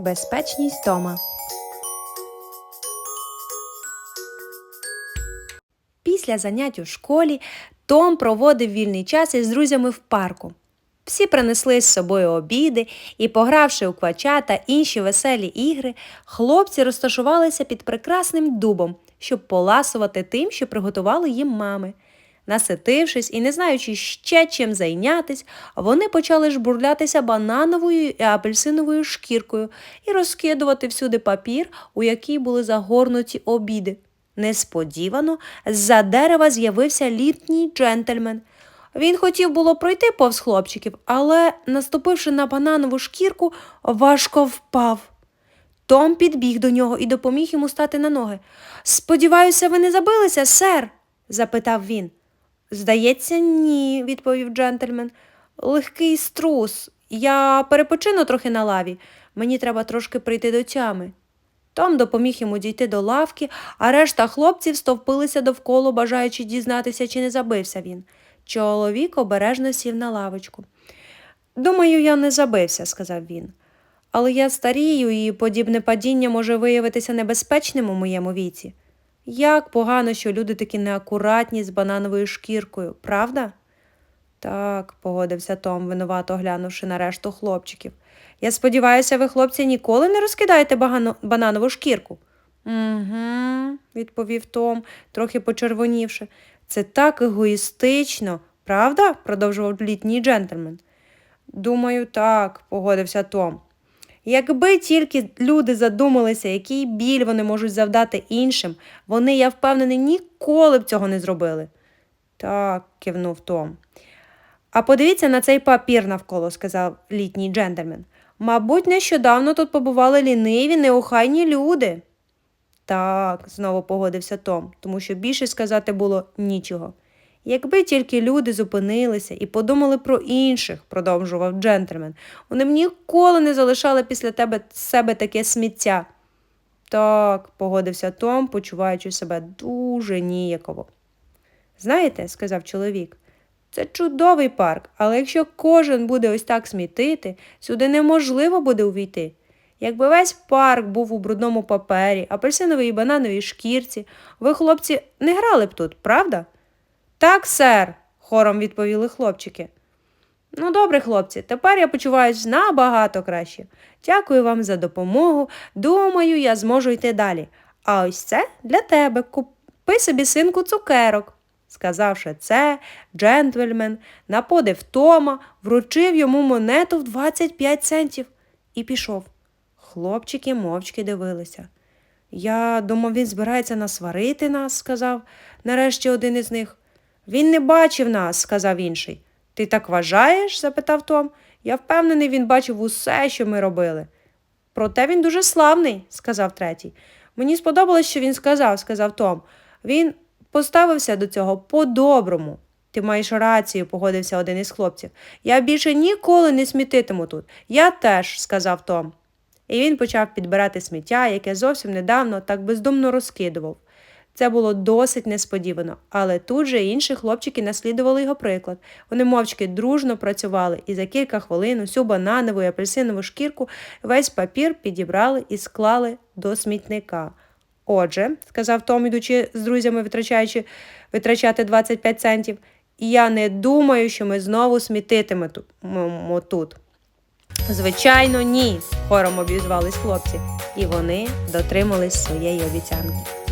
Безпечність Тома. Після занять у школі Том проводив вільний час із друзями в парку. Всі принесли з собою обіди і, погравши у квача та інші веселі ігри, хлопці розташувалися під прекрасним дубом, щоб поласувати тим, що приготували їм мами. Наситившись і не знаючи ще чим зайнятись, вони почали жбурлятися банановою і апельсиновою шкіркою і розкидувати всюди папір, у який були загорнуті обіди. Несподівано з-за дерева з'явився літній джентльмен. Він хотів було пройти повз хлопчиків, але, наступивши на бананову шкірку, важко впав. Том підбіг до нього і допоміг йому стати на ноги. Сподіваюся, ви не забилися, сер? запитав він. Здається, ні, відповів джентльмен. Легкий струс. Я перепочину трохи на лаві. Мені треба трошки прийти до тями. Том допоміг йому дійти до лавки, а решта хлопців стовпилися довкола, бажаючи дізнатися, чи не забився він. Чоловік обережно сів на лавочку. Думаю, я не забився, сказав він. Але я старію, і подібне падіння може виявитися небезпечним у моєму віці. Як погано, що люди такі неакуратні з банановою шкіркою, правда? Так, погодився Том, винувато глянувши на решту хлопчиків. Я сподіваюся, ви, хлопці, ніколи не розкидаєте багано... бананову шкірку. Угу, відповів Том, трохи почервонівши. Це так егоїстично, правда? продовжував літній джентльмен. Думаю, так, погодився Том. Якби тільки люди задумалися, який біль вони можуть завдати іншим, вони, я впевнений, ніколи б цього не зробили. Так, кивнув Том. А подивіться на цей папір навколо, сказав літній джентльмен. Мабуть, нещодавно тут побували ліниві, неохайні люди. Так, знову погодився Том, тому що більше сказати було нічого. Якби тільки люди зупинилися і подумали про інших, продовжував джентльмен, вони б ніколи не залишали після тебе себе таке сміття. Так, погодився Том, почуваючи себе дуже ніяково. Знаєте, сказав чоловік, це чудовий парк, але якщо кожен буде ось так смітити, сюди неможливо буде увійти. Якби весь парк був у брудному папері, апельсиновій і банановій шкірці, ви, хлопці, не грали б тут, правда? Так, сер, хором відповіли хлопчики. Ну, добре, хлопці, тепер я почуваюсь набагато краще. Дякую вам за допомогу. Думаю, я зможу йти далі. А ось це для тебе. Купи собі синку цукерок. Сказавши це, джентльмен на подив Тома вручив йому монету в 25 центів і пішов. Хлопчики мовчки дивилися. Я думав, він збирається насварити нас, сказав нарешті один із них. Він не бачив нас, сказав інший. Ти так вважаєш? запитав Том. Я впевнений, він бачив усе, що ми робили. Проте він дуже славний, сказав третій. Мені сподобалось, що він сказав, сказав Том. Він поставився до цього по-доброму. Ти маєш рацію, погодився один із хлопців. Я більше ніколи не смітитиму тут. Я теж, сказав Том. І він почав підбирати сміття, яке зовсім недавно так бездумно розкидував. Це було досить несподівано, але тут же інші хлопчики наслідували його приклад. Вони мовчки дружно працювали і за кілька хвилин усю бананову і апельсинову шкірку весь папір підібрали і склали до смітника. Отже, сказав Том, ідучи з друзями, витрачаючи витрачати 25 центів, я не думаю, що ми знову смітитимемо тут. Звичайно, ні, хором обізвались хлопці, і вони дотримались своєї обіцянки.